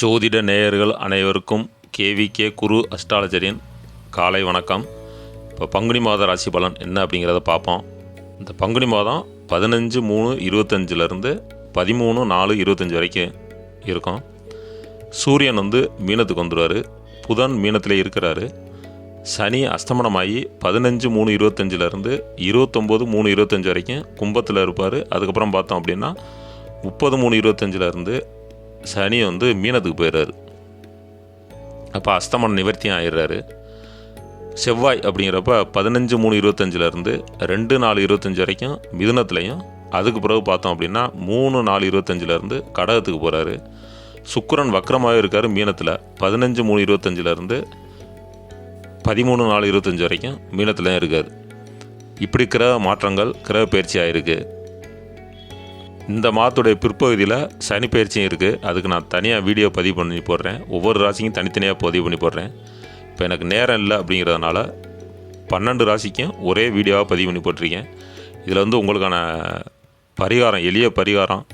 ஜோதிட நேயர்கள் அனைவருக்கும் கேவிகே குரு அஸ்ட்ராலஜரின் காலை வணக்கம். இப்போ பங்குனி மாத ராசி பலன் என்ன அப்படிங்கிறத பார்ப்போம். இந்த பங்குனி மாதம் பதினஞ்சு மூணு இருபத்தஞ்சிலேருந்து பதிமூணு நாலு இருபத்தஞ்சி வரைக்கும் இருக்கும். சூரியன் வந்து மீனத்துக்கு வந்துடுவார் புதன் மீனத்தில் இருக்கிறாரு. சனி அஸ்தமனமாகி பதினஞ்சு மூணு இருபத்தஞ்சிலேருந்து இருபத்தொம்போது மூணு இருபத்தஞ்சி வரைக்கும் கும்பத்தில் இருப்பார். அதுக்கப்புறம் பார்த்தோம் அப்படின்னா முப்பது மூணு இருபத்தஞ்சிலேருந்து சனி வந்து மீனத்துக்கு போயிடுறாரு. அப்போ அஸ்தமனம் நிவர்த்தியும் ஆயிடுறாரு. செவ்வாய் அப்படிங்கிறப்ப பதினஞ்சு மூணு இருபத்தஞ்சிலேருந்து ரெண்டு நாலு இருபத்தஞ்சி வரைக்கும் மிதுனத்துலேயும் அதுக்கு பிறகு பார்த்தோம் அப்படின்னா மூணு நாலு இருபத்தஞ்சிலேருந்து கடகத்துக்கு போகிறாரு சுக்கரன் வக்கரமாகவே இருக்கார் மீனத்தில். பதினஞ்சு மூணு இருபத்தஞ்சிலேருந்து பதிமூணு நாலு இருபத்தஞ்சி வரைக்கும் மீனத்துலேயும் இருக்கார். இப்படி கிரக மாற்றங்கள் கிரக பயிற்சி ஆயிருக்கு. இந்த மாதத்துடைய பிற்பகுதியில் சனி பயிற்சியும் இருக்குது. அதுக்கு நான் தனியாக வீடியோ பதிவு பண்ணி போடுறேன். ஒவ்வொரு ராசிக்கும் தனித்தனியாக பதிவு பண்ணி போடுறேன். இப்போ எனக்கு நேரம் இல்லை அப்படிங்கிறதுனால பன்னெண்டு ராசிக்கும் ஒரே வீடியோவாக பதிவு பண்ணி போட்டிருக்கேன். இதில் வந்து உங்களுக்கான பரிகாரம் எளிய பரிகாரம்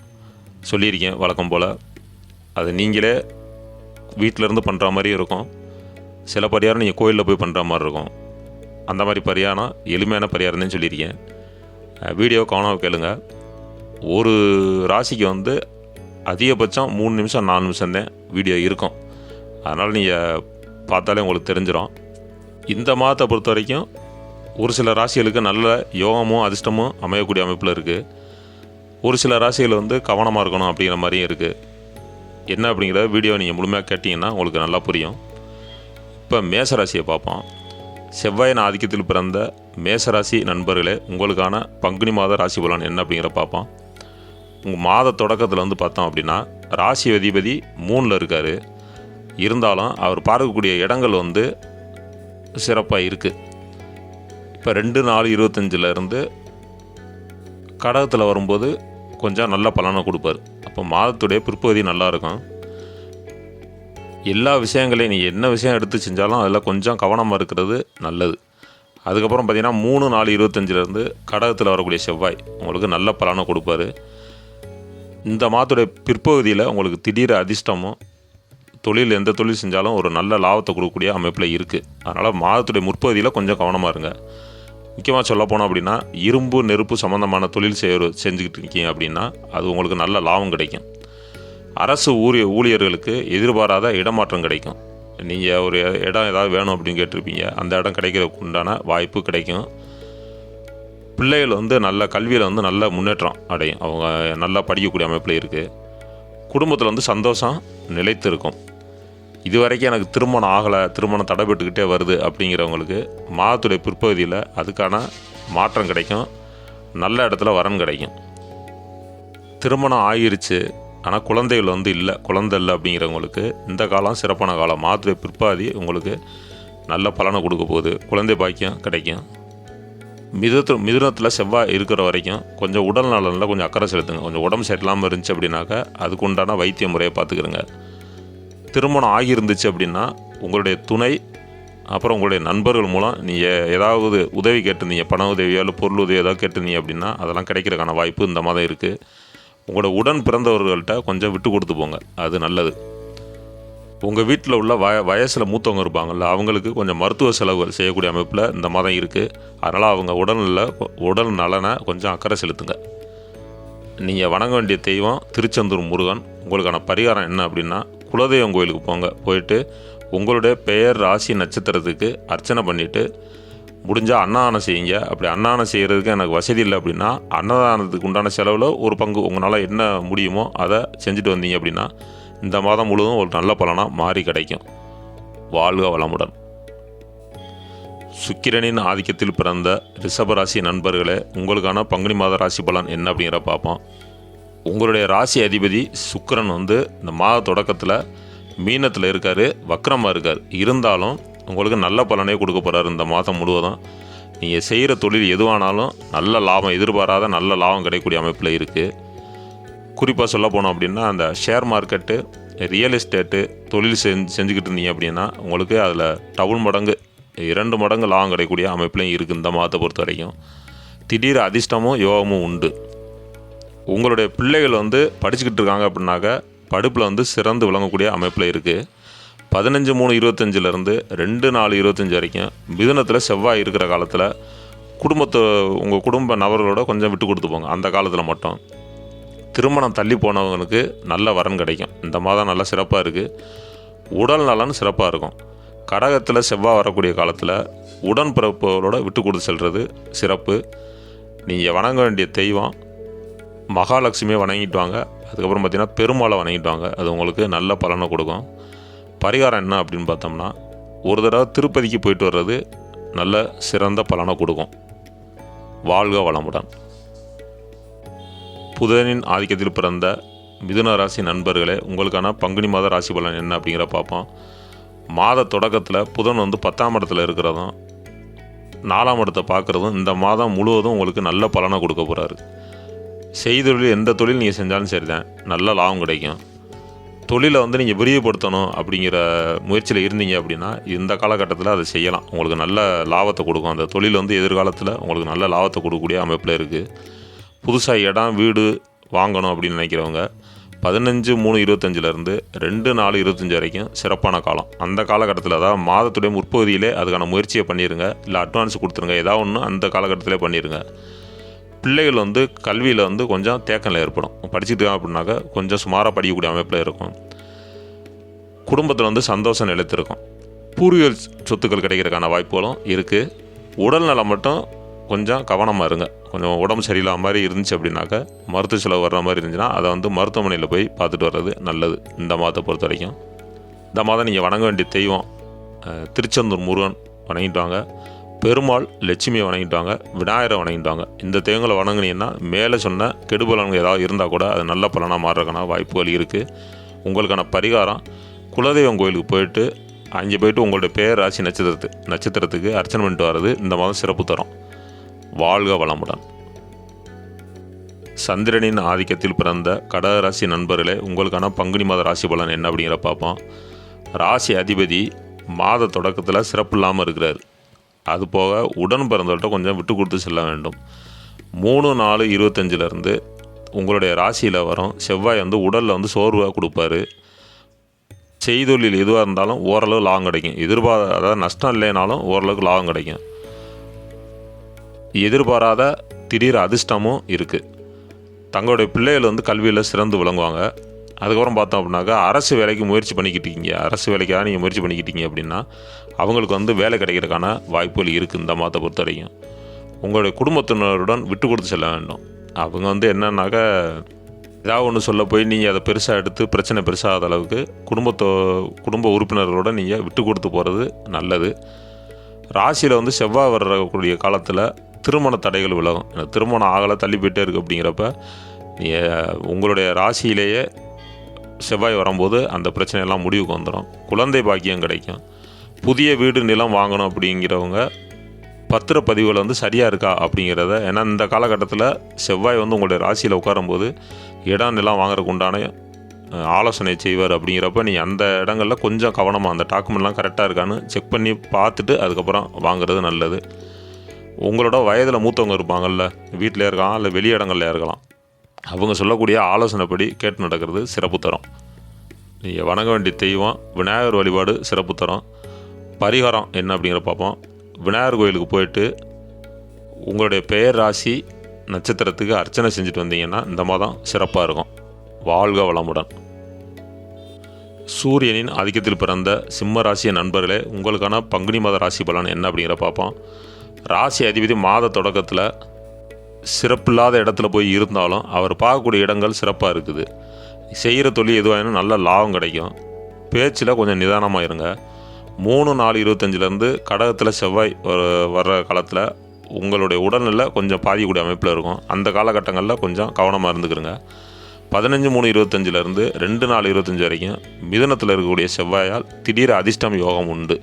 சொல்லியிருக்கேன் வழக்கம் போல். அது நீங்களே வீட்டிலேருந்து பண்ணுற மாதிரி இருக்கும். சில பரிகாரம் நீங்கள் கோயிலில் போய் பண்ணுற மாதிரி இருக்கும். அந்த மாதிரி பரிகாரம் எளிமையான பரிகாரம் தான் சொல்லியிருக்கேன். வீடியோ காணாம கேளுங்கள் ஒரு ராசிக்கு வந்து அதிகபட்சம் மூணு நிமிஷம் நாலு நிமிஷம் தான் வீடியோ இருக்கும். அதனால் நீங்கள் பார்த்தாலே உங்களுக்கு தெரிஞ்சிடும் இந்த மாதத்தை பொறுத்த வரைக்கும் ஒரு சில ராசிகளுக்கு நல்ல யோகமும் அதிர்ஷ்டமும் அமையக்கூடிய அமைப்பில் இருக்குது ஒரு சில ராசிகள் வந்து கவனமாக இருக்கணும் அப்படிங்கிற மாதிரியும் இருக்குது என்ன அப்படிங்கிற வீடியோ நீங்கள் முழுமையாக கேட்டிங்கன்னா உங்களுக்கு நல்லா புரியும். இப்போ மேசராசியை பார்ப்போம். செவ்வாயின் ஆதிக்கத்தில் பிறந்த மேசராசி நண்பர்களே உங்களுக்கான பங்குனி மாத ராசி பலன் என்ன அப்படிங்கிற பார்ப்போம். மாத தொடக்கத்தில் வந்து பார்த்தோம் அப்படின்னா ராசி அதிபதி மூணில் இருக்கார். இருந்தாலும் அவர் பார்க்கக்கூடிய இடங்கள் வந்து சிறப்பாக இருக்குது இப்போ ரெண்டு நாலு இருபத்தஞ்சில் இருந்து கடகத்தில் வரும்போது கொஞ்சம் நல்ல பலனை கொடுப்பார். அப்போ மாதத்துடைய பிற்பகுதி நல்லா இருக்கும். எல்லா விஷயங்களையும் நீங்கள் என்ன விஷயம் எடுத்து செஞ்சாலும் அதில் கொஞ்சம் கவனமாக இருக்கிறது நல்லது. அதுக்கப்புறம் பார்த்திங்கன்னா மூணு நாலு இருபத்தஞ்சிலேருந்து கடகத்தில் வரக்கூடிய செவ்வாய் உங்களுக்கு நல்ல பலனை கொடுப்பாரு. இந்த மாதத்துடைய பிற்பகுதியில் உங்களுக்கு திடீர் அதிர்ஷ்டமும் தொழில் எந்த தொழில் செஞ்சாலும் ஒரு நல்ல லாபத்தை கொடுக்கக்கூடிய அமைப்பில் இருக்குது அதனால் மாதத்துடைய முற்பகுதியில் கொஞ்சம் கவனமாக இருங்க. முக்கியமாக சொல்ல போனோம் அப்படின்னா இரும்பு நெருப்பு சம்மந்தமான தொழில் செய்ய செஞ்சுக்கிட்டு இருக்கீங்க அப்படின்னா அது உங்களுக்கு நல்ல லாபம் கிடைக்கும். அரசு ஊழிய ஊழியர்களுக்கு எதிர்பாராத இடமாற்றம் கிடைக்கும். நீங்கள் ஒரு இடம் ஏதாவது வேணும் அப்படின்னு கேட்டிருப்பீங்க. அந்த இடம் கிடைக்கிறதுக்கு உண்டான வாய்ப்பு கிடைக்கும். பிள்ளைகள் வந்து நல்ல கல்வியில் வந்து நல்ல முன்னேற்றம் அடையும். அவங்க நல்லா படிக்கக்கூடிய அமைப்பில் இருக்குது குடும்பத்தில் வந்து சந்தோஷம் நிலைத்து இருக்கும் இது வரைக்கும் எனக்கு திருமணம் ஆகலை திருமணம் தடைபட்டுக்கிட்டே வருது அப்படிங்கிறவங்களுக்கு மாதத்துடைய பிற்பகுதியில் அதுக்கான மாற்றம் கிடைக்கும். நல்ல இடத்துல வரன் கிடைக்கும். திருமணம் ஆகிருச்சு ஆனால் குழந்தைகள் வந்து இல்லை குழந்தை இல்லை அப்படிங்கிறவங்களுக்கு இந்த காலம் சிறப்பான காலம். மாதத்துடைய பிற்பாதி உங்களுக்கு நல்ல பலனை கொடுக்க போகுது. குழந்தை பாக்கியம் கிடைக்கும். மிதத்து மிதுனத்தில் செவ்வாய் இருக்கிற வரைக்கும் கொஞ்சம் உடல் நலனில் கொஞ்சம் அக்கறை செலுத்துங்க. கொஞ்சம் உடம்பு சரியில்லாமல் இருந்துச்சு அப்படின்னாக்கா அதுக்கு உண்டான வைத்திய முறையை பார்த்துக்கிறங்க. திருமணம் ஆகியிருந்துச்சு அப்படின்னா உங்களுடைய துணை அப்புறம் உங்களுடைய நண்பர்கள் மூலம் நீங்கள் ஏதாவது உதவி கேட்டிருந்தீங்க. பண உதவியோ இல்லை பொருள் உதவி ஏதாவது கேட்டிருந்தீங்க அப்படின்னா அதெல்லாம் கிடைக்கிறதுக்கான வாய்ப்பு இந்த மாதம் இருக்குது உங்களோட உடன் பிறந்தவர்கள்ட்ட கொஞ்சம் விட்டு கொடுத்து போங்க. அது நல்லது. உங்கள் வீட்டில் உள்ள வய வயசில் மூத்தவங்க இருப்பாங்கள்ல அவங்களுக்கு கொஞ்சம் மருத்துவ செலவுகள் செய்யக்கூடிய அமைப்பில் இந்த மாதம் இருக்குது அதனால் அவங்க உடலில் உடல் நலனை கொஞ்சம் அக்கறை செலுத்துங்க. நீங்கள் வணங்க வேண்டிய தெய்வம் திருச்செந்தூர் முருகன். உங்களுக்கான பரிகாரம் என்ன அப்படின்னா குலதெய்வம் கோயிலுக்கு போங்க. போயிட்டு உங்களுடைய பெயர் ராசி நட்சத்திரத்துக்கு அர்ச்சனை பண்ணிவிட்டு முடிஞ்சால் அன்னதானம் செய்யுங்க. அப்படி அன்னதானம் செய்கிறதுக்கு எனக்கு வசதி இல்லை அப்படின்னா அன்னதானத்துக்கு உண்டான செலவில் ஒரு பங்கு. உங்களால் என்ன முடியுமோ அதை செஞ்சுட்டு வந்தீங்க அப்படின்னா இந்த மாதம் முழுவதும் ஒரு நல்ல பலனாக மாறி கிடைக்கும். வாழ்க வளமுடன். சுக்கிரனின் ஆதிக்கத்தில் பிறந்த ரிஷபராசி நண்பர்களே உங்களுக்கான பங்குனி மாத ராசி பலன் என்ன அப்படிங்கிற பார்ப்போம். உங்களுடைய ராசி அதிபதி சுக்கிரன் வந்து இந்த மாத தொடக்கத்தில் மீனத்தில் இருக்கார் வக்கரமாக இருக்கார். இருந்தாலும் உங்களுக்கு நல்ல பலனே கொடுக்க போகிறாரு இந்த மாதம் முழுவதும். நீங்கள் செய்கிற தொழில் எதுவானாலும் நல்ல லாபம் எதிர்பாராத நல்ல லாபம் கிடைக்கக்கூடிய அமைப்பில் இருக்குது குறிப்பாக சொல்ல போனோம் அப்படின்னா அந்த ஷேர் மார்க்கெட்டு ரியல் எஸ்டேட்டு தொழில் செஞ்சு செஞ்சுக்கிட்டு இருந்தீங்க அப்படின்னா உங்களுக்கு அதில் டவுன் மடங்கு இரண்டு மடங்கு லாபம் கிடைக்கக்கூடிய அமைப்புலையும் இருக்குது இந்த மாதத்தை பொறுத்த வரைக்கும் திடீர் அதிர்ஷ்டமும் யோகமும் உண்டு. உங்களுடைய பிள்ளைகள் வந்து படிச்சுக்கிட்டு இருக்காங்க அப்படின்னாக்க படிப்பில் வந்து சிறந்து விளங்கக்கூடிய அமைப்பில் இருக்குது பதினஞ்சு மூணு இருபத்தஞ்சிலேருந்து ரெண்டு நாலு இருபத்தஞ்சி வரைக்கும் மிதுனத்தில் செவ்வாய் இருக்கிற காலத்தில் குடும்பத்தை உங்கள் குடும்ப நபர்களோட கொஞ்சம் விட்டு கொடுத்து போங்க. அந்த காலத்தில் மட்டும். திருமணம் தள்ளி போனவங்களுக்கு நல்ல வரன் கிடைக்கும். இந்த மாதம் நல்லா சிறப்பாக இருக்குது உடல் நலன் சிறப்பாக இருக்கும். கடகத்தில் செவ்வாய் வரக்கூடிய காலத்தில் உடன்பிறப்புகளோட விட்டு கொடுத்து செல்வது சிறப்பு. நீங்கள் வணங்க வேண்டிய தெய்வம். மகாலட்சுமியை வணங்கிட்டு வாங்க. அதுக்கப்புறம் பார்த்திங்கன்னா பெருமாளை வணங்கிட்டு வாங்க. அது உங்களுக்கு நல்ல பலனை கொடுக்கும். பரிகாரம் என்ன அப்படின்னு பார்த்தோம்னா ஒரு தடவை திருப்பதிக்கு போயிட்டு வர்றது நல்ல சிறந்த பலனை கொடுக்கும். வாழ்க வளமுடன். புதனின் ஆதிக்கத்தில் பிறந்த மிதுன ராசி நண்பர்களே உங்களுக்கான பங்குனி மாத ராசி பலன் என்ன அப்படிங்கிற பார்ப்போம். மாத தொடக்கத்தில் புதன் வந்து பத்தாம் இடத்துல இருக்கிறதும் நாலாம் இடத்தை பார்க்குறதும் இந்த மாதம் முழுவதும் உங்களுக்கு நல்ல பலனை கொடுக்க போகிறாரு செய்தொழில் எந்த தொழில் நீங்கள் செஞ்சாலும் சரி தான் நல்ல லாபம் கிடைக்கும். தொழிலை வந்து நீங்கள் விரிவுபடுத்தணும் அப்படிங்கிற முயற்சியில் இருந்தீங்க அப்படின்னா இந்த காலகட்டத்தில் அதை செய்யலாம். உங்களுக்கு நல்ல லாபத்தை கொடுக்கும். அந்த தொழில் வந்து எதிர்காலத்தில் உங்களுக்கு நல்ல லாபத்தை கொடுக்கக்கூடிய அமைப்பில் இருக்குது புதுசாக இடம் வீடு வாங்கணும் அப்படின்னு நினைக்கிறவங்க பதினஞ்சு மூணு இருபத்தஞ்சிலேருந்து ரெண்டு நாலு இருபத்தஞ்சி வரைக்கும் சிறப்பான காலம். அந்த காலகட்டத்தில் தான் மாதத்துடைய முற்பகுதியிலே அதுக்கான முயற்சியை பண்ணிடுங்க இல்லை அட்வான்ஸ் கொடுத்துருங்க. ஏதாவது ஒன்று அந்த காலகட்டத்திலே பண்ணிடுங்க பிள்ளைகள் வந்து கல்வியில் வந்து கொஞ்சம் தேக்கல் ஏற்படும். படிச்சுட்டு அப்படின்னாக்கா அப்படின்னாக்க கொஞ்சம் சுமாராக படிக்கக்கூடிய அமைப்பில் இருக்கும். குடும்பத்தில் வந்து சந்தோஷம் நிலைத்திருக்கும். பூர்வீக சொத்துக்கள் கிடைக்கிறதுக்கான வாய்ப்புகளும் இருக்குது உடல் நலம் மட்டும் கொஞ்சம் கவனமாக இருங்க. கொஞ்சம் உடம்பு சரியில்லாத மாதிரி இருந்துச்சு அப்படின்னாக்க மருத்துவ செலவு வர்ற மாதிரி இருந்துச்சுன்னா அதை வந்து மருத்துவமனையில் போய் பார்த்துட்டு வர்றது நல்லது இந்த மாதத்தை பொறுத்த வரைக்கும். இந்த மாதம் நீங்கள் வணங்க வேண்டிய தெய்வம் திருச்செந்தூர் முருகன் வணங்கிட்டு வாங்க பெருமாள் லட்சுமியை வணங்கிட்டு வாங்க விநாயகரை வணங்கிட்டு வாங்க இந்த தெய்வங்களை வணங்கினீங்கன்னா மேலே சொன்ன கெடுபலன்கள் ஏதாவது இருந்தால் கூட அது நல்ல பலனாக மாறுறதுக்கான வாய்ப்புகள் இருக்குது உங்களுக்கான பரிகாரம் குலதெய்வம் கோயிலுக்கு போயிட்டு அங்கே போயிட்டு உங்களுடைய பேர் ராசி நட்சத்திரத்து நட்சத்திரத்துக்கு அர்ச்சனை பண்ணிட்டு வர்றது இந்த மாதம் சிறப்பு தரும். வாழ்க வளமுடன். சந்திரனின் ஆதிக்கத்தில் பிறந்த கடக ராசி நண்பர்களே உங்களுக்கான பங்குனி மாத ராசி பலன் என்ன அப்படிங்கிற பார்ப்போம். ராசி அதிபதி மாத தொடக்கத்தில் சிறப்பு இல்லாமல் இருக்கிறார். அது போக உடன் பிறந்தவர்கிட்ட கொஞ்சம் விட்டு கொடுத்து செல்ல வேண்டும். மூணு நாலு இருபத்தஞ்சிலேருந்து உங்களுடைய ராசியில் வரும் செவ்வாய் வந்து உடலில் வந்து சோர்வாக கொடுப்பாரு. செய்தொழில் எதுவாக இருந்தாலும் ஓரளவு லாபம் கிடைக்கும். எதிர்பாராத அதாவது நஷ்டம் இல்லைனாலும் ஓரளவுக்கு லாபம் கிடைக்கும். எதிர்பாராத திடீர் அதிர்ஷ்டமும் இருக்குது தங்களுடைய பிள்ளைகள் வந்து கல்வியில் சிறந்து விளங்குவாங்க. அதுக்கப்புறம் பார்த்தோம் அப்படின்னாக்கா அரசு வேலைக்கு முயற்சி பண்ணிக்கிட்டு இருக்கீங்க. அரசு வேலைக்காக நீங்கள் முயற்சி பண்ணிக்கிட்டீங்க அப்படின்னா அவங்களுக்கு வந்து வேலை கிடைக்கிறதுக்கான வாய்ப்புகள் இருக்குது இந்த மாதத்தை பொறுத்த வரைக்கும் உங்களுடைய குடும்பத்தினருடன் விட்டு கொடுத்து செல்ல வேண்டும். அவங்க வந்து என்னன்னாக்கா ஏதாவது ஒன்று சொல்ல போய் நீங்கள் அதை பெருசாக எடுத்து பிரச்சனை பெருசாகாத அளவுக்கு குடும்பத்தோ குடும்ப உறுப்பினர்களோடு நீங்கள் விட்டு கொடுத்து போகிறது நல்லது. ராசியில் வந்து செவ்வாய் வரக்கூடிய காலத்தில் திருமண தடைகள் விலகும். ஏன்னா திருமணம் ஆகலை தள்ளி போயிட்டே இருக்குது அப்படிங்கிறப்ப நீங்கள் உங்களுடைய ராசியிலேயே செவ்வாய் வரும்போது அந்த பிரச்சனையெல்லாம் முடிவுக்கு வந்துடும் குழந்தை பாக்கியம் கிடைக்கும். புதிய வீடு நிலம் வாங்கணும் அப்படிங்கிறவங்க பத்திரப்பதிவுகள் வந்து சரியாக இருக்கா அப்படிங்கிறத ஏன்னா இந்த காலகட்டத்தில் செவ்வாய் வந்து உங்களுடைய ராசியில் உட்காரும்போது இடம் நிலம் வாங்குறதுக்கு உண்டான ஆலோசனை செய்வார் அப்படிங்கிறப்ப நீ அந்த இடங்களில் கொஞ்சம் கவனமாக அந்த டாக்குமெண்ட்லாம் கரெக்டாக இருக்கான்னு செக் பண்ணி பார்த்துட்டு அதுக்கப்புறம் வாங்குறது நல்லது. உங்களோட வயதில் மூத்தவங்க இருப்பாங்கல்ல வீட்டில் இருக்கலாம் இல்லை வெளியிடங்களில் இருக்கலாம் அவங்க சொல்லக்கூடிய ஆலோசனைப்படி கேட்டு நடக்கிறது சிறப்பு தரும். நீங்கள் வணங்க வேண்டிய தெய்வம் விநாயகர் வழிபாடு சிறப்பு தரும். பரிகாரம் என்ன அப்படிங்கிற பார்ப்போம். விநாயகர் கோயிலுக்கு போயிட்டு உங்களுடைய பெயர் ராசி நட்சத்திரத்துக்கு அர்ச்சனை செஞ்சுட்டு வந்தீங்கன்னா இந்த மாதம் சிறப்பாக இருக்கும். வாழ்க வளமுடன். சூரியனின் ஆதிக்கத்தில் பிறந்த சிம்ம ராசிய நண்பர்களே உங்களுக்கான பங்குனி மாத ராசி பலன் என்ன அப்படிங்கிற பார்ப்போம். ராசி அதிபதி மாத தொடக்கத்தில் சிறப்பில்லாத இடத்துல போய் இருந்தாலும் அவர் பார்க்கக்கூடிய இடங்கள் சிறப்பாக இருக்குது. செய்கிற தொழில் எதுவாயினும் நல்ல லாபம் கிடைக்கும். பேச்சில் கொஞ்சம் நிதானமாக இருங்க. மூணு நாலு இருபத்தஞ்சிலேருந்து கடகத்தில் செவ்வாய் வர்ற காலத்தில் உங்களுடைய உடல்நிலை கொஞ்சம் பாதிக்கக்கூடிய அமைப்பில் இருக்கும். அந்த காலகட்டங்களில் கொஞ்சம் கவனமாக இருந்துக்கிறங்க பதினஞ்சு மூணு இருபத்தஞ்சிலேருந்து ரெண்டு நாலு இருபத்தஞ்சி வரைக்கும் மிதனத்தில் இருக்கக்கூடிய செவ்வாயால் திடீர் அதிர்ஷ்டம் யோகம் உண்டு.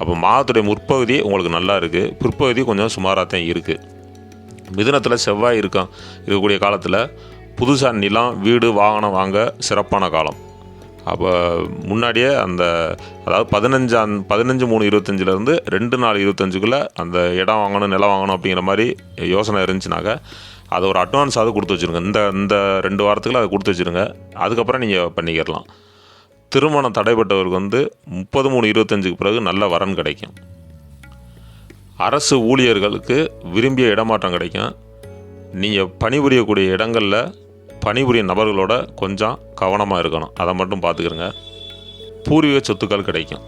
அப்போ மாதத்துடைய முற்பகுதி உங்களுக்கு நல்லா இருக்குது பிற்பகுதி கொஞ்சம் சுமாராக தான் இருக்குது மிதுனத்தில் செவ்வாய் இருக்கான் இருக்கக்கூடிய காலத்தில் புதுசாக நிலம் வீடு வாகனம் வாங்க சிறப்பான காலம். அப்போ முன்னாடியே அந்த அதாவது பதினஞ்சாம் பதினஞ்சு மூணு இருபத்தஞ்சிலேருந்து ரெண்டு நாலு இருபத்தஞ்சுக்குள்ளே அந்த இடம் வாங்கணும் நிலம் வாங்கணும் அப்படிங்கிற மாதிரி யோசனை இருந்துச்சுனாக்க அதை ஒரு அட்வான்ஸாவது கொடுத்து வச்சுருங்க. இந்த இந்த ரெண்டு வாரத்துக்குள்ள அதை கொடுத்து வச்சுருங்க. அதுக்கப்புறம் நீங்கள் பண்ணிக்கிறலாம் திருமணம் தடைப்பட்டவருக்கு வந்து முப்பது மூணு இருபத்தஞ்சுக்கு பிறகு நல்ல வரன் கிடைக்கும். அரசு ஊழியர்களுக்கு விரும்பிய இடமாற்றம் கிடைக்கும். நீங்கள் பணிபுரியக்கூடிய இடங்களில் பணிபுரியும் நபர்களோட கொஞ்சம் கவனமாக இருக்கணும். அதை மட்டும் பார்த்துக்கிறங்க. பூர்வீக சொத்துக்கள் கிடைக்கும்.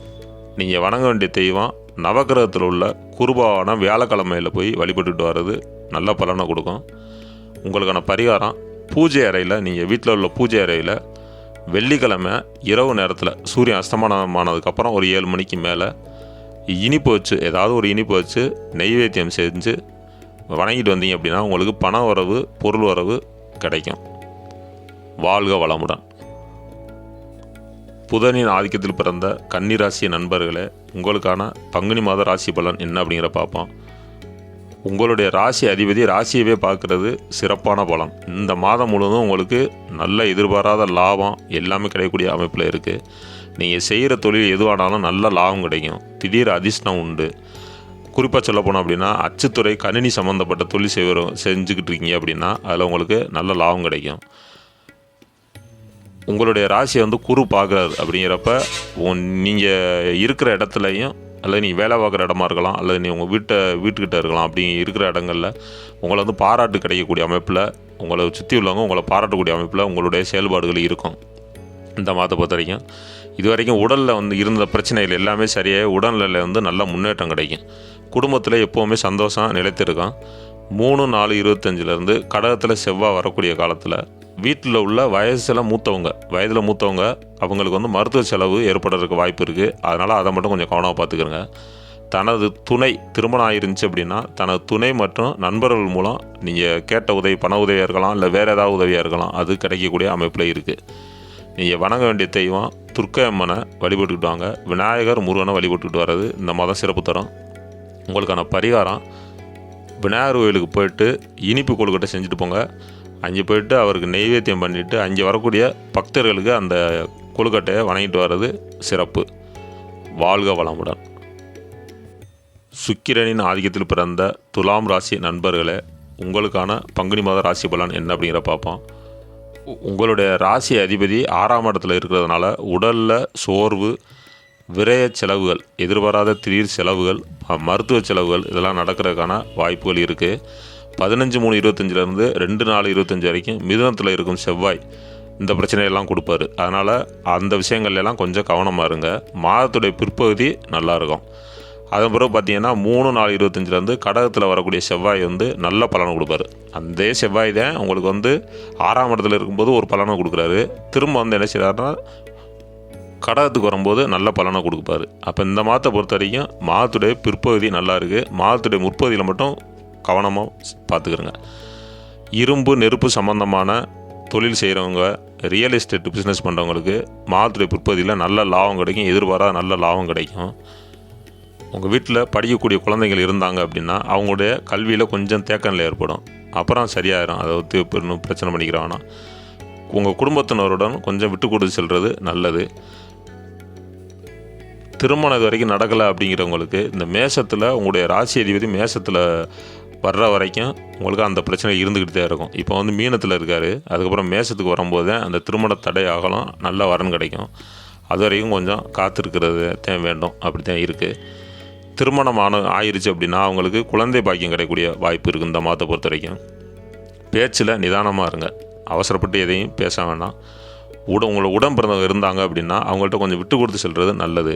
நீங்கள் வணங்க வேண்டிய தெய்வம் நவக்கிரகத்தில் உள்ள குருபாவான வியாழக்கிழமையில் போய் வழிபட்டுட்டு வர்றது நல்ல பலனை கொடுக்கும். உங்களுக்கான பரிகாரம் பூஜை அறையில் நீங்கள் வீட்டில் உள்ள பூஜை அறையில் வெள்ளிக்கிழமை இரவு நேரத்தில் சூரியன் அஸ்தமானமானதுக்கப்புறம் ஒரு ஏழு மணிக்கு மேலே இனிப்பு வச்சு ஏதாவது ஒரு இனிப்பு வச்சு நெய்வேத்தியம் செஞ்சு வணங்கிட்டு வந்தீங்க அப்படின்னா உங்களுக்கு பண வரவு பொருள் வரவு கிடைக்கும். வாழ்க வளமுடன். புதனின் ஆதிக்கத்தில் பிறந்த கன்னிராசி நண்பர்களே உங்களுக்கான பங்குனி மாத ராசி பலன் என்ன அப்படிங்கிற பார்ப்போம். உங்களுடைய ராசி அதிபதி ராசியவே பார்க்குறது சிறப்பான பலன். இந்த மாதம் முழுவதும் உங்களுக்கு நல்ல எதிர்பாராத லாபம் எல்லாமே கிடைக்கக்கூடிய அமைப்பில் இருக்குது நீங்கள் செய்கிற தொழில் எதுவானாலும் நல்ல லாபம் கிடைக்கும். திடீர் அதிர்ஷ்டம் உண்டு. குறிப்பாக சொல்ல போனோம் அப்படின்னா அச்சுத்துறை கணினி சம்மந்தப்பட்ட தொழில் செய்வ செஞ்சுக்கிட்டு இருக்கீங்க அப்படின்னா அதில் உங்களுக்கு நல்ல லாபம் கிடைக்கும். உங்களுடைய ராசியை வந்து குரு பார்க்குறாரு அப்படிங்கிறப்ப நீங்கள் இருக்கிற இடத்துலையும் அல்லது நீ வேலை பார்க்குற இடமா இருக்கலாம் அல்லது நீ உங்கள் வீட்டை வீட்டுக்கிட்ட இருக்கலாம் அப்படி இருக்கிற இடங்களில் உங்களை வந்து பாராட்டு கிடைக்கக்கூடிய அமைப்பில் உங்களை சுற்றி உள்ளவங்க உங்களை பாராட்டக்கூடிய அமைப்பில் உங்களுடைய செயல்பாடுகள் இருக்கும். இந்த மாதத்தை பொறுத்த வரைக்கும். இது வரைக்கும் உடலில் வந்து இருந்த பிரச்சனைகள் எல்லாமே சரியாக உடல்நிலையில் வந்து நல்ல முன்னேற்றம் கிடைக்கும். குடும்பத்தில் எப்போவுமே சந்தோஷம் நிலைத்திருக்கும். மூணு நாலு இருபத்தஞ்சிலேருந்து கடகத்தில் செவ்வாய் வரக்கூடிய காலத்தில் வீட்டில் உள்ள வயசில் மூத்தவங்க வயதில் மூத்தவங்க அவங்களுக்கு வந்து மருத்துவ செலவு ஏற்படுறதுக்கு வாய்ப்பு இருக்குது அதனால் அதை மட்டும் கொஞ்சம் கவனமாக பார்த்துக்கிறங்க தனது துணை திருமணம் ஆயிருந்துச்சு அப்படின்னா தனது துணை மற்றும் நண்பர்கள் மூலம் நீங்கள் கேட்ட உதவி பண உதவியாக இருக்கலாம் இல்லை வேறு ஏதாவது உதவியாக இருக்கலாம் அது கிடைக்கக்கூடிய அமைப்பில் இருக்குது நீங்கள் வணங்க வேண்டிய தெய்வம் துர்க்கையம்மனை வழிபட்டுக்கிட்டு வாங்க. விநாயகர் முருகனை வழிபட்டுக்கிட்டு வர்றது இந்த மதம் சிறப்பு தரும். உங்களுக்கான பரிகாரம் விநாயகர் கோயிலுக்கு போயிட்டு இனிப்பு கொழுக்கட்டை செஞ்சுட்டு போங்க. அங்கே போயிட்டு அவருக்கு நெய்வேத்தியம் பண்ணிவிட்டு அங்கே வரக்கூடிய பக்தர்களுக்கு அந்த கொழுக்கட்டையை வணங்கிட்டு வர்றது சிறப்பு. வாழ்க வளமுடன். சுக்கிரனின் ஆதிக்கத்தில் பிறந்த துலாம் ராசி நண்பர்களே உங்களுக்கான பங்குனி மாத ராசி பலன் என்ன அப்படிங்கிற பார்ப்போம். உங்களுடைய ராசி அதிபதி ஆறாம் இடத்துல இருக்கிறதுனால உடலில் சோர்வு விரய செலவுகள் எதிர்பாராத திடீர் செலவுகள் மருத்துவ செலவுகள் இதெல்லாம் நடக்கிறதுக்கான வாய்ப்புகள் இருக்குது பதினஞ்சு மூணு இருபத்தஞ்சிலேருந்து ரெண்டு நாலு இருபத்தஞ்சி வரைக்கும் மிதுனத்தில் இருக்கும் செவ்வாய் இந்த பிரச்சனையெல்லாம் கொடுப்பாரு. அதனால் அந்த விஷயங்கள்லாம் கொஞ்சம் கவனமாக இருங்க. மாதத்துடைய பிற்பகுதி நல்லா இருக்கும். அதன் பிறகு பார்த்தீங்கன்னா மூணு நாலு இருபத்தஞ்சிலேருந்து கடகத்தில் வரக்கூடிய செவ்வாய் வந்து நல்ல பலனை கொடுப்பாரு. அந்த செவ்வாய் தான் உங்களுக்கு வந்து ஆறாம் இடத்துல இருக்கும்போது ஒரு பலனை கொடுக்குறாரு. திரும்ப வந்து என்ன செய்கிறாருன்னா கடகத்துக்கு வரும்போது நல்ல பலனை கொடுப்பாரு. அப்போ இந்த மாதத்தை பொறுத்த வரைக்கும் மாதத்துடைய பிற்பகுதி நல்லா இருக்குது மாதத்துடைய முற்பகுதியில் மட்டும் கவனமாக பார்த்துக்கிறோங்க இரும்பு நெருப்பு சம்மந்தமான தொழில் செய்கிறவங்க ரியல் எஸ்டேட் பிஸ்னஸ் பண்ணுறவங்களுக்கு மாதத்துடைய பிற்பகுதியில் நல்ல லாபம் கிடைக்கும். எதிர்பாராத நல்ல லாபம் கிடைக்கும். உங்கள் வீட்டில் படிக்கக்கூடிய குழந்தைகள் இருந்தாங்க அப்படின்னா அவங்களுடைய கல்வியில் கொஞ்சம் தேக்கநிலை ஏற்படும். அப்புறம் சரியாயிரும். அதை ஒத்து பிரச்சனை பண்ணிக்கிறாங்கன்னா உங்கள் குடும்பத்தினருடன் கொஞ்சம் விட்டு கொடுத்து செல்வது நல்லது. திருமணம் இது வரைக்கும் நடக்கலை அப்படிங்கிறவங்களுக்கு இந்த மேஷத்தில் உங்களுடைய ராசி அதிபதி மேஷத்தில் வர்ற வரைக்கும் உங்களுக்கு அந்த பிரச்சனை இருந்துக்கிட்டு தான் இருக்கும். இப்போ வந்து மீனத்தில் இருக்கார். அதுக்கப்புறம் மேஷத்துக்கு வரும்போது அந்த திருமண தடை ஆகலாம் நல்ல வரன் கிடைக்கும். அது வரைக்கும் கொஞ்சம் காத்திருக்கிறது தான் வேண்டும். அப்படி தான் இருக்குது திருமணம் ஆன ஆயிடுச்சு அப்படின்னா அவங்களுக்கு குழந்தை பாக்கியம் கிடைக்கக்கூடிய வாய்ப்பு இருக்குது இந்த மாதத்தை பொறுத்த வரைக்கும். பேச்சில் நிதானமாக இருங்க. அவசரப்பட்டு எதையும் பேச வேண்டாம் உட உங்களை உடம்பிறந்தவங்க இருந்தாங்க அப்படின்னா அவங்கள்ட்ட கொஞ்சம் விட்டு கொடுத்து செல்வது நல்லது.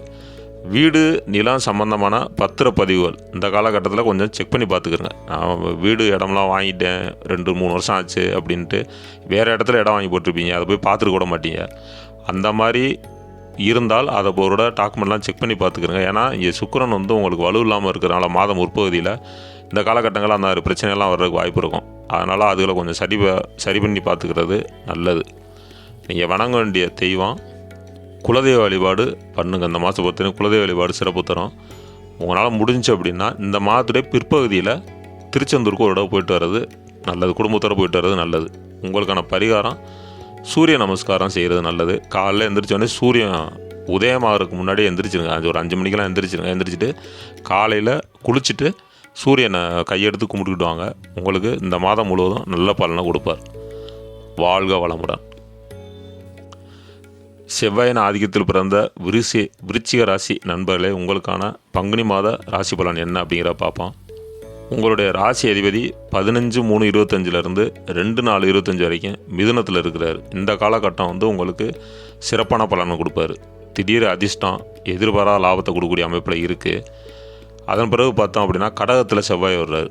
வீடு நிலம் சம்மந்தமான பத்திரப்பதிவுகள். இந்த காலகட்டத்தில் கொஞ்சம் செக் பண்ணி பார்த்துக்கிறங்க நான் வீடு இடம்லாம் வாங்கிட்டேன். ரெண்டு மூணு வருஷம் ஆச்சு அப்படின்ட்டு வேறு இடத்துல இடம் வாங்கி போட்டிருப்பீங்க. அதை போய் பார்த்துட்டு கூட மாட்டீங்க. அந்த மாதிரி இருந்தால் அதை போரோட டாக்குமெண்ட்லாம் செக் பண்ணி பார்த்துக்கிறங்க ஏன்னா இங்கே சுக்கிரன் வந்து உங்களுக்கு வலு இல்லாமல் இருக்கிறனால மாதம் முற்பகுதியில் இந்த காலகட்டங்களில் அந்த மாதிரி பிரச்சனைலாம் வர்றதுக்கு வாய்ப்பு இருக்கும். அதனால் அதுகளை கொஞ்சம் சரி ப- சரி பண்ணி பார்த்துக்கிறது நல்லது. நீங்கள் வணங்க வேண்டிய தெய்வம் குலதெய்வ வழிபாடு பண்ணுங்க. இந்த மாதத்தை பொறுத்தவரைக்கும் குலதெய்வ வழிபாடு சிறப்பு தரும். உங்களால் முடிஞ்சு அப்படின்னா இந்த மாதத்துடைய பிற்பகுதியில் திருச்செந்தூருக்கு ஒரு தடவை போயிட்டு வர்றது நல்லது. குடும்பத்தோடு போயிட்டு வர்றது நல்லது. உங்களுக்கான பரிகாரம் சூரிய நமஸ்காரம் செய்கிறது நல்லது. காலைல எந்திரிச்சோடனே சூரியன் உதயமாகறதுக்கு முன்னாடியே எந்திரிச்சிருங்க. அது ஒரு அஞ்சு மணிக்கெல்லாம் எந்திரிச்சிருங்க. எந்திரிச்சிட்டு காலையில் குளிச்சுட்டு சூரியனை கையெடுத்து கும்பிட்டுக்கிட்டு வாங்க. உங்களுக்கு இந்த மாதம் முழுவதும் நல்ல பலனை கொடுப்பார். வாழ்க வளமுடன். செவ்வாயின் ஆதிக்கத்தில் பிறந்த விருசி விருச்சிக ராசி நண்பர்களே உங்களுக்கான பங்குனி மாத ராசி பலன் என்ன அப்படிங்கிற பார்ப்போம். உங்களுடைய ராசி அதிபதி பதினஞ்சு மூணு இருபத்தஞ்சிலேருந்து ரெண்டு நாலு இருபத்தஞ்சி வரைக்கும் மிதுனத்தில் இருக்கிறார். இந்த காலகட்டம் வந்து உங்களுக்கு சிறப்பான பலனை கொடுப்பாரு. திடீர் அதிர்ஷ்டம் எதிர்பாராத லாபத்தை கொடுக்கக்கூடிய அமைப்பில் இருக்குது அதன் பிறகு பார்த்தோம் அப்படின்னா கடகத்தில் செவ்வாய் வர்றாரு.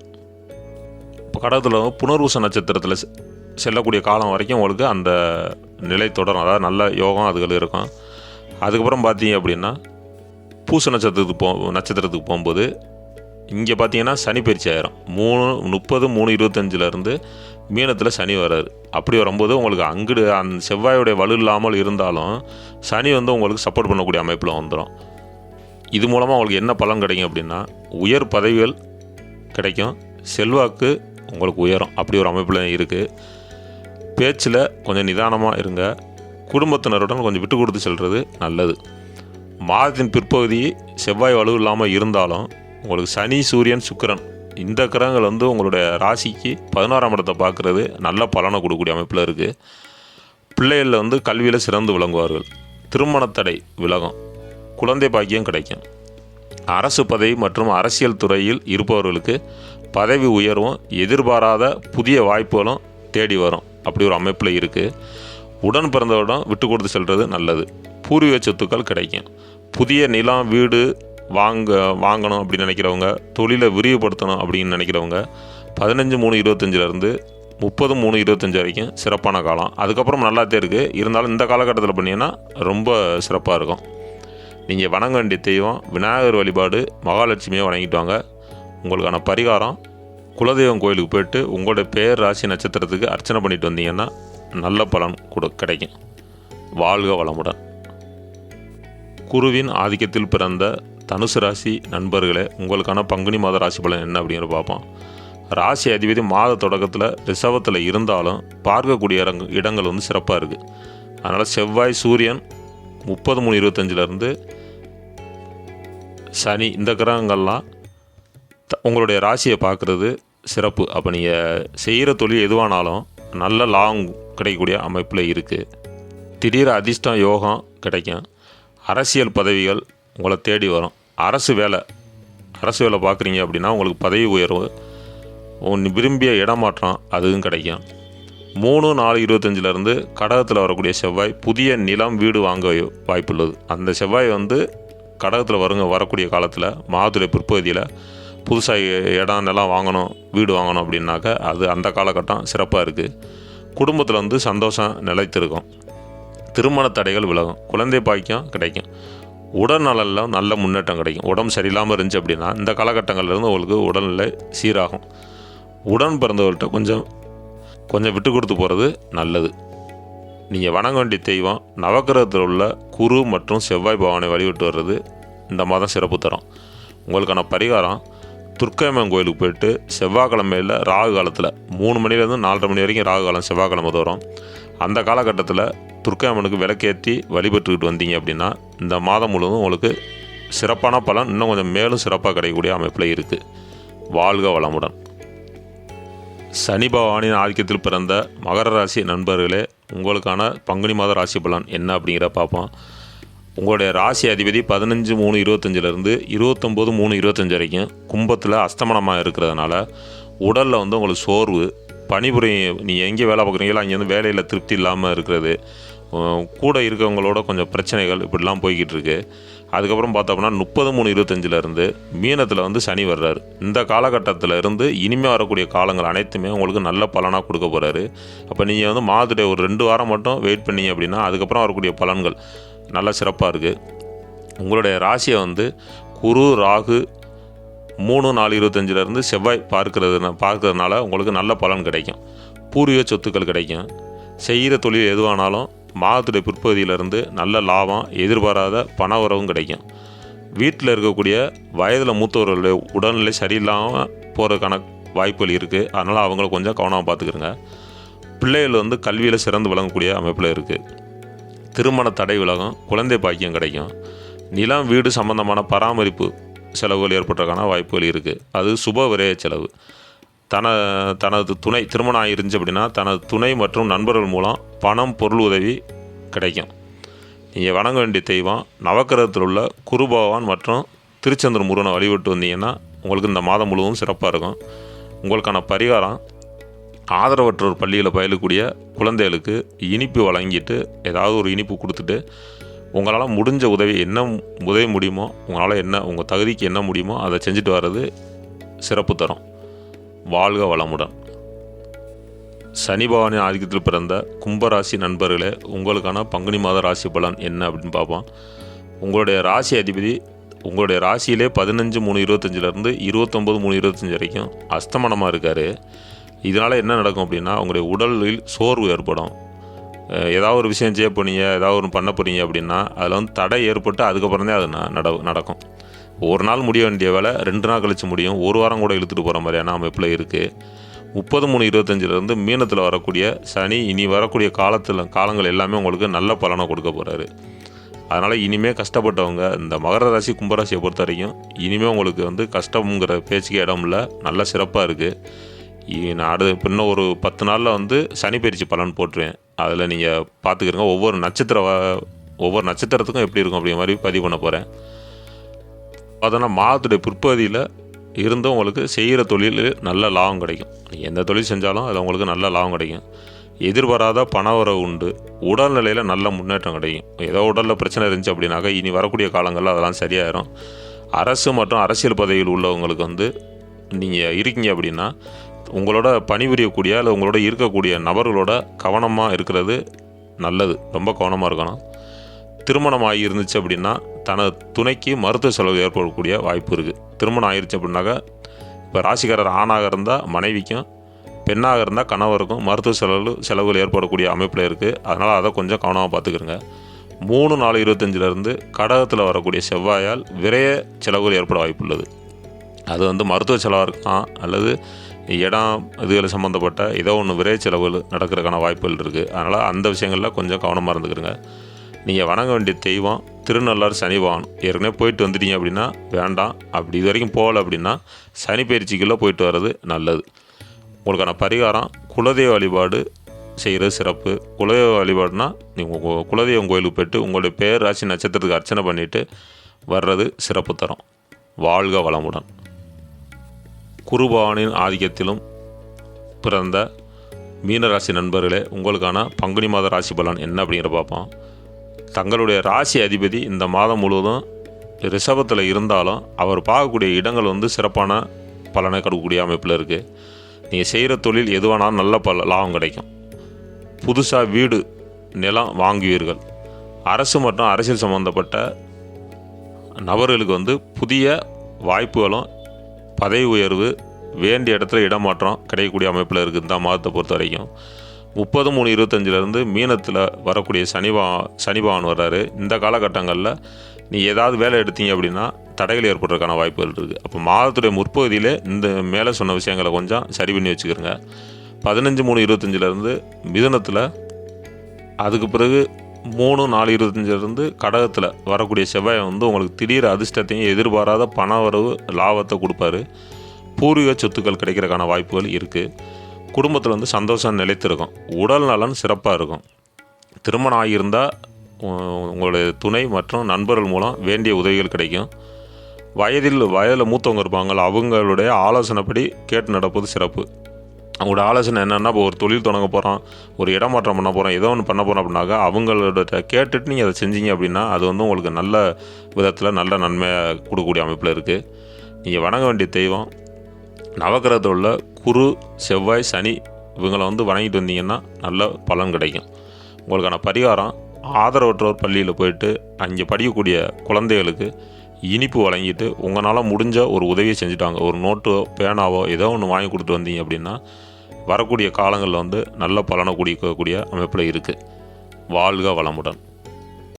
இப்போ கடகத்தில் புனர்வூச நட்சத்திரத்தில் செல்லக்கூடிய காலம் வரைக்கும் உங்களுக்கு அந்த நிலை தொடரும். அதாவது நல்ல யோகம் அதுகள் இருக்கும். அதுக்கப்புறம் பார்த்தீங்க அப்படின்னா பூச நட்சத்திரத்துக்கு போ நட்சத்திரத்துக்கு போகும்போது இங்கே பார்த்தீங்கன்னா சனி பயிற்சி ஆயிரும். மூணு முப்பது மூணு இருபத்தஞ்சிலேருந்து மீனத்தில் சனி வராது அப்படி வரும்போது உங்களுக்கு அங்குடு அந்த செவ்வாயுடைய வலு இல்லாமல் இருந்தாலும் சனி வந்து உங்களுக்கு சப்போர்ட் பண்ணக்கூடிய அமைப்பில் வந்துடும் இது மூலமாக உங்களுக்கு என்ன பலன் கிடைக்கும் அப்படின்னா உயர் பதவிகள் கிடைக்கும். செல்வாக்கு உங்களுக்கு உயரும். அப்படி ஒரு அமைப்பில் இருக்குது பேச்சில் கொஞ்சம் நிதானமாக இருங்க. குடும்பத்தினருடன் கொஞ்சம் விட்டு கொடுத்து செல்வது நல்லது. மாதத்தின் பிற்பகுதி செவ்வாய் வலு இல்லாமல் இருந்தாலும் உங்களுக்கு சனி சூரியன் சுக்கிரன் இந்த கிரகங்கள் வந்து உங்களுடைய ராசிக்கு பதினோராம் இடத்தை பார்க்குறது நல்ல பலனை கொடுக்கக்கூடிய அமைப்பில் இருக்குது பிள்ளைகளில் வந்து கல்வியில் சிறந்து விளங்குவார்கள். திருமணத்தடை விலகும் குழந்தை பாக்கியம் கிடைக்கும். அரசு பதவி மற்றும் அரசியல் துறையில் இருப்பவர்களுக்கு பதவி உயர்வும் எதிர்பாராத புதிய வாய்ப்புகளும் தேடி வரும். அப்படி ஒரு அமைப்பில் இருக்குது உடன் பிறந்தவரிடம் விட்டு கொடுத்து செல்வது நல்லது. பூர்வீக சொத்துக்கள் கிடைக்கும். புதிய நிலம் வீடு வாங்க வாங்கணும் அப்படின்னு நினைக்கிறவங்க தொழிலை விரிவுபடுத்தணும் அப்படின்னு நினைக்கிறவங்க பதினஞ்சு மூணு இருபத்தஞ்சிலேருந்து முப்பது மூணு இருபத்தஞ்சி வரைக்கும் சிறப்பான காலம். அதுக்கப்புறம் நல்லாத்தே இருக்குது இருந்தாலும் இந்த காலகட்டத்தில் பண்ணிங்கன்னா ரொம்ப சிறப்பாக இருக்கும். நீங்கள் வணங்க வேண்டிய தெய்வம் விநாயகர் வழிபாடு மகாலட்சுமியை வணங்கிட்டு வாங்க. உங்களுக்கான பரிகாரம் குலதெய்வம் கோயிலுக்கு போயிட்டு உங்களோட பேர் ராசி நட்சத்திரத்துக்கு அர்ச்சனை பண்ணிட்டு வந்தீங்கன்னா நல்ல பலன் கொடு கிடைக்கும். வாழ்க வளமுடன். குருவின் ஆதிக்கத்தில் பிறந்த தனுசு ராசி நண்பர்களே உங்களுக்கான பங்குனி மாத ராசி பலன் என்ன அப்படிங்கிற பார்ப்போம். ராசி அதிபதி மாத தொடக்கத்தில் ரிசவத்தில் இருந்தாலும் பார்க்கக்கூடிய இடங்க இடங்கள் வந்து சிறப்பாக இருக்குது அதனால் செவ்வாய் சூரியன் முப்பது மூணு இருபத்தஞ்சிலேருந்து சனி இந்த கிரகங்கள்லாம் த- உங்களுடைய ராசியை பார்க்குறது சிறப்பு. அப்போ நீங்கள் செய்கிற தொழில் எதுவானாலும் நல்ல லாங் கிடைக்கக்கூடிய அமைப்பில் இருக்குது திடீர் அதிர்ஷ்டம் யோகம் கிடைக்கும். அரசியல் பதவிகள் உங்களை தேடி வரும். அரசு வேலை. அரசு வேலை பார்க்குறீங்க அப்படின்னா உங்களுக்கு பதவி உயர்வு உன் விரும்பிய இடமாற்றம் அதுவும் கிடைக்கும். மூணு நாலு இருபத்தஞ்சிலேருந்து கடகத்தில் வரக்கூடிய செவ்வாய் புதிய நிலம் வீடு வாங்க வாய்ப்புள்ளது. அந்த செவ்வாய் வந்து கடகத்தில் வருங்க வரக்கூடிய காலத்தில் மாதுளை பிற்பகுதியில் புதுசாக இடம் நிலம் வாங்கணும் வீடு வாங்கணும் அப்படின்னாக்க அது அந்த காலகட்டம் சிறப்பாக இருக்குது குடும்பத்தில் வந்து சந்தோஷம் நிலைத்திருக்கும். திருமண தடைகள் விலகும். குழந்தை பாக்கியம் கிடைக்கும். உடல்நலில் நல்ல முன்னேற்றம் கிடைக்கும். உடம்பு சரியில்லாமல் இருந்துச்சு அப்படின்னா இந்த காலகட்டங்கள்லேருந்து உங்களுக்கு உடல்நிலை சீராகும். உடன் பிறந்தவர்கிட்ட கொஞ்சம் கொஞ்சம் விட்டு கொடுத்து போகிறது நல்லது. நீங்கள் வணங்க வேண்டிய தெய்வம் நவக்கிரகத்தில் உள்ள குரு மற்றும் செவ்வாய் பவானை வழிவிட்டு வர்றது இந்த மாதம் சிறப்பு தரும். உங்களுக்கான பரிகாரம் துர்க்கையம்மன் கோயிலுக்கு போயிட்டு செவ்வாய்க்கிழமையில் ராகு காலத்தில் மூணு மணிலேருந்து நாலரை மணி வரைக்கும் ராகு காலம் செவ்வாய்க்கிழமை தோறும். அந்த காலகட்டத்தில் துர்க்கையம்மனுக்கு விளக்கேற்றி வழிபட்டுக்கிட்டு வந்தீங்க அப்படின்னா இந்த மாதம் முழுவதும் உங்களுக்கு சிறப்பான பலன் இன்னும் கொஞ்சம் மேலும் சிறப்பாக கிடைக்கக்கூடிய அமைப்பில் இருக்குது வாழ்க வளமுடன். சனி பகவானின் ஆதிக்கத்தில் பிறந்த மகர ராசி நண்பர்களே உங்களுக்கான பங்குனி மாத ராசி பலன் என்ன அப்படிங்கிற பார்ப்போம். உங்களுடைய ராசி அதிபதி பதினஞ்சு மூணு இருபத்தஞ்சிலேருந்து இருபத்தொம்போது மூணு இருபத்தஞ்சு வரைக்கும் கும்பத்தில் அஸ்தமனமாக இருக்கிறதுனால உடலில் வந்து உங்களுக்கு சோர்வு பணிபுரியும் நீங்கள் எங்கே வேலை பார்க்குறீங்களோ அங்கேருந்து வேலையில் திருப்தி இல்லாமல் இருக்கிறது கூட இருக்கவங்களோட கொஞ்சம் பிரச்சனைகள் இப்படிலாம் போய்கிட்டு இருக்கு அதுக்கப்புறம் பார்த்தோம்னா முப்பது மூணு இருபத்தஞ்சிலேருந்து மீனத்தில் வந்து சனி வர்றாரு. இந்த காலகட்டத்தில் இருந்து இனிமேல் வரக்கூடிய காலங்கள் அனைத்துமே உங்களுக்கு நல்ல பலனாக கொடுக்க போகிறாரு அப்போ நீங்கள் வந்து மாதத்துடைய ஒரு ரெண்டு வாரம் மட்டும் வெயிட் பண்ணீங்க அப்படின்னா அதுக்கப்புறம் வரக்கூடிய பலன்கள் நல்ல சிறப்பாக இருக்குது உங்களுடைய ராசியை வந்து குரு ராகு மூணு நாலு இருபத்தஞ்சிலேருந்து செவ்வாய் பார்க்கறது பார்க்கறதுனால உங்களுக்கு நல்ல பலன் கிடைக்கும். பூர்வீக சொத்துக்கள் கிடைக்கும். செய்கிற தொழில் எதுவானாலும் மாதத்துடைய பிற்பகுதியிலேருந்து நல்ல லாபம் எதிர்பாராத பண உறவும் கிடைக்கும். வீட்டில் இருக்கக்கூடிய வயதில் மூத்தவர்களுடைய உடல்நிலை சரியில்லாமல் போகிறதுக்கான வாய்ப்புகள் இருக்குது அதனால் அவங்கள கொஞ்சம் கவனமாக பார்த்துக்கிறங்க பிள்ளைகள் வந்து கல்வியில் சிறந்து விளங்கக்கூடிய அமைப்பில் இருக்குது திருமண தடை விலகும் குழந்தை பாக்கியம் கிடைக்கும். நிலம் வீடு சம்பந்தமான பராமரிப்பு செலவுகள் ஏற்பட்டதுக்கான வாய்ப்புகள் இருக்குது அது சுப விரைய செலவு. தன தனது துணை திருமணம் ஆகிருந்துச்சு அப்படின்னா தனது துணை மற்றும் நண்பர்கள் மூலம் பணம் பொருள் உதவி கிடைக்கும். நீங்கள் வணங்க வேண்டிய தெய்வம் நவக்கிரகத்தில் உள்ள குருபகவான் மற்றும் திருச்செந்தூர் முருகனை வழிபட்டு வந்தீங்கன்னா உங்களுக்கு இந்த மாதம் முழுவதும் சிறப்பாக இருக்கும். உங்களுக்கான பரிகாரம் ஆதரவற்றோர் பள்ளியில் பயிலக்கூடிய குழந்தைகளுக்கு இனிப்பு வழங்கிட்டு ஏதாவது ஒரு இனிப்பு கொடுத்துட்டு உங்களால் முடிஞ்ச உதவி என்ன உதவி முடியுமோ உங்களால் என்ன உங்கள் தகுதிக்கு என்ன முடியுமோ அதை செஞ்சுட்டு வர்றது சிறப்பு தரும். வாழ்க வளமுடன். சனி பகவானின் ஆதிக்கத்தில் பிறந்த கும்பராசி நண்பர்களே உங்களுக்கான பங்குனி மாத ராசி பலன் என்ன அப்படின்னு பார்ப்போம். உங்களுடைய ராசி அதிபதி உங்களுடைய ராசியிலே பதினஞ்சு மூணு இருபத்தஞ்சிலேருந்து இருபத்தொம்போது மூணு இருபத்தஞ்சி வரைக்கும் அஸ்தமனமாக இருக்கார். இதனால் என்ன நடக்கும் அப்படின்னா உங்களுடைய உடலில் சோர்வு ஏற்படும். ஏதாவது ஒரு விஷயம் செய்ய போனீங்க ஏதாவது ஒன்று பண்ண போறீங்க அப்படின்னா அதில் வந்து தடை ஏற்பட்டு அதுக்கப்புறம் தான் அது ந- நட நடக்கும். ஒரு நாள் முடிய வேண்டிய வேலை ரெண்டு நாள் கழித்து முடியும் ஒரு வாரம் கூட இழுத்துட்டு போகிற மாதிரியான அமைப்பில் இருக்குது முப்பது மூணு இருபத்தஞ்சிலேருந்து மீனத்தில் வரக்கூடிய சனி இனி வரக்கூடிய காலத்தில் காலங்கள் எல்லாமே உங்களுக்கு நல்ல பலனை கொடுக்க போகிறாரு அதனால் இனிமே கஷ்டப்பட்டவங்க இந்த மகர ராசி கும்பராசியை பொறுத்த வரைக்கும் இனிமேல் உங்களுக்கு வந்து கஷ்டம்ங்கிற பேச்சுக்கே இடம் இல்லை நல்ல சிறப்பாக இருக்குது நான் இப்போ இன்னும் ஒரு பத்து நாளில் வந்து சனி பயிற்சி பலன் போட்டுருவேன். அதில் நீங்கள் பார்த்துக்கிறங்க ஒவ்வொரு நட்சத்திர ஒவ்வொரு நட்சத்திரத்துக்கும் எப்படி இருக்கும் அப்படிங்கிற மாதிரி பதிவு பண்ண போகிறேன் பார்த்தோன்னா மாதத்துடைய பிற்பகுதியில் இருந்தும் உங்களுக்கு செய்கிற தொழில் நல்ல லாபம் கிடைக்கும். எந்த தொழில் செஞ்சாலும் அதில் உங்களுக்கு நல்ல லாபம் கிடைக்கும். எதிர்பாராத பண வரவு உண்டு. உடல்நிலையில் நல்ல முன்னேற்றம் கிடைக்கும். ஏதோ உடலில் பிரச்சனை இருந்துச்சு அப்படின்னாக்கா இனி வரக்கூடிய காலங்களில் அதெல்லாம் சரியாயிரும். அரசு மற்றும் அரசியல் பதவியில் உள்ளவங்களுக்கு வந்து நீங்கள் இருக்கீங்க அப்படின்னா உங்களோட பணிபுரியக்கூடிய இல்லை உங்களோட இருக்கக்கூடிய நபர்களோட கவனமாக இருக்கிறது நல்லது. ரொம்ப கவனமாக இருக்கணும். திருமணம் ஆகி இருந்துச்சு அப்படின்னா தனது துணைக்கு மருத்துவ செலவு ஏற்படக்கூடிய வாய்ப்பு இருக்குது திருமணம் ஆகிருச்சு அப்படின்னாக்கா இப்போ ராசிக்காரர் ஆணாக இருந்தால் மனைவிக்கும் பெண்ணாக இருந்தால் கணவருக்கும் மருத்துவ செலவு செலவுகள் ஏற்படக்கூடிய அமைப்பில் இருக்குது அதனால் அதை கொஞ்சம் கவனமாக பார்த்துக்கிறங்க மூணு நாலு இருபத்தஞ்சிலேருந்து கடகத்தில் வரக்கூடிய செவ்வாயால் விரைய செலவுகள் ஏற்பட வாய்ப்புள்ளது அது வந்து மருத்துவ செலவாக இருக்கலாம் அல்லது இடம் இதுகள் சம்மந்தப்பட்ட ஏதோ ஒன்று விரை செலவுகள் நடக்கிறதுக்கான வாய்ப்புகள் இருக்குது அதனால் அந்த விஷயங்களில் கொஞ்சம் கவனமாக இருந்துக்கிறங்க. நீங்கள் வணங்க வேண்டிய தெய்வம் திருநள்ளார் சனி பகவான். ஏற்கனவே போயிட்டு வந்துட்டீங்க அப்படின்னா வேண்டாம். அப்படி இது வரைக்கும் போகல அப்படின்னா சனி பயிற்சிக்குள்ளே போயிட்டு வர்றது நல்லது. உங்களுக்கான பரிகாரம் குலதெய்வ வழிபாடு செய்கிறது சிறப்பு. குலதெய்வ வழிபாடுனா நீங்கள் குலதெய்வம் கோயிலுக்கு போயிட்டு உங்களுடைய பேர் ராசி நட்சத்திரத்துக்கு அர்ச்சனை பண்ணிவிட்டு வர்றது சிறப்பு தரும். வாழ்க வளமுடன். குருபவானின் ஆதிக்கத்திலும் பிறந்த மீனராசி நண்பர்களே உங்களுக்கான பங்குனி மாத ராசி பலன் என்ன அப்படிங்கிற பார்ப்போம். தங்களுடைய ராசி அதிபதி இந்த மாதம் முழுவதும் ரிஷபத்தில் இருந்தாலும் அவர் பார்க்கக்கூடிய இடங்கள் வந்து சிறப்பான பலனை கொடுக்கக்கூடிய அமைப்பில் இருக்குது நீங்கள் செய்கிற தொழில் எதுவானாலும் நல்ல பல லாபம் கிடைக்கும். புதுசாக வீடு நிலம் வாங்குவீர்கள். அரசு மற்றும் அரசியல் சம்மந்தப்பட்ட நபர்களுக்கு வந்து புதிய வாய்ப்புகளும் பதவி உயர்வு வேண்டிய இடத்துல இடமாற்றம் கிடைக்கக்கூடிய அமைப்பில் இருக்குது இந்த மாதத்தை பொறுத்த வரைக்கும். முப்பது மூணு இருபத்தஞ்சிலேருந்து மீனத்தில் வரக்கூடிய சனிபா சனிபவன் வர்றாரு. இந்த காலகட்டங்களில் நீ ஏதாவது வேலை எடுத்தீங்க அப்படின்னா தடைகள் ஏற்படுறதுக்கான வாய்ப்புகள் இருக்குது அப்போ மாதத்துடைய முற்பகுதியிலே இந்த மேலே சொன்ன விஷயங்களை கொஞ்சம் சரி பண்ணி வச்சுக்கிறோங்க. பதினஞ்சு மூணு இருபத்தஞ்சிலேருந்து மிதுனத்தில் அதுக்கு பிறகு மூணு நாலு இருபத்தஞ்சிலேருந்து கடகத்தில் வரக்கூடிய செவ்வாய் வந்து உங்களுக்கு திடீர் அதிர்ஷ்டத்தையும் எதிர்பாராத பண வரவு லாபத்தை கொடுப்பாரு. பூர்வீக சொத்துக்கள் கிடைக்கிறதுக்கான வாய்ப்புகள் இருக்குது குடும்பத்தில் வந்து சந்தோஷம் நிலைத்திருக்கும். உடல் நலன் சிறப்பாக இருக்கும். திருமணம் ஆகியிருந்தால் உங்களுடைய துணை மற்றும் நண்பர்கள் மூலம் வேண்டிய உதவிகள் கிடைக்கும். வயதில் வயதில் மூத்தவங்க இருப்பாங்க அவங்களுடைய ஆலோசனைப்படி கேட்டு நடப்பது சிறப்பு. அவங்களோட ஆலோசனை என்னென்னா இப்போ ஒரு தொழில் தொடங்க போகிறோம் ஒரு இடமாற்றம் பண்ண போகிறோம் ஏதோ ஒன்று பண்ண போகிறோம் அப்படின்னாக்கா அவங்களோட கேட்டுட்டு நீங்கள் அதை செஞ்சீங்க அப்படின்னா அது வந்து உங்களுக்கு நல்ல விதத்தில் நல்ல நன்மையை கொடுக்கக்கூடிய அமைப்பில் இருக்குது நீங்கள் வணங்க வேண்டிய தெய்வம் நவக்கிரகத்தில் உள்ள குரு செவ்வாய் சனி இவங்களை வந்து வணங்கிட்டு வந்தீங்கன்னா நல்ல பலன் கிடைக்கும். உங்களுக்கான பரிகாரம் ஆதரவற்றோர் பள்ளியில் போயிட்டு அங்கே படிக்கக்கூடிய குழந்தைகளுக்கு இனிப்பு வழங்கிட்டு உங்களால் முடிஞ்ச ஒரு உதவியை செஞ்சுட்டாங்க. ஒரு நோட்டோ பேனாவோ ஏதோ ஒன்று வாங்கி கொடுத்துட்டு வந்தீங்க அப்படின்னா வரக்கூடிய காலங்களில் வந்து நல்ல பலனை கொடுக்கக்கூடிய அமைப்பில் இருக்குது வாழ்க வளமுடன்.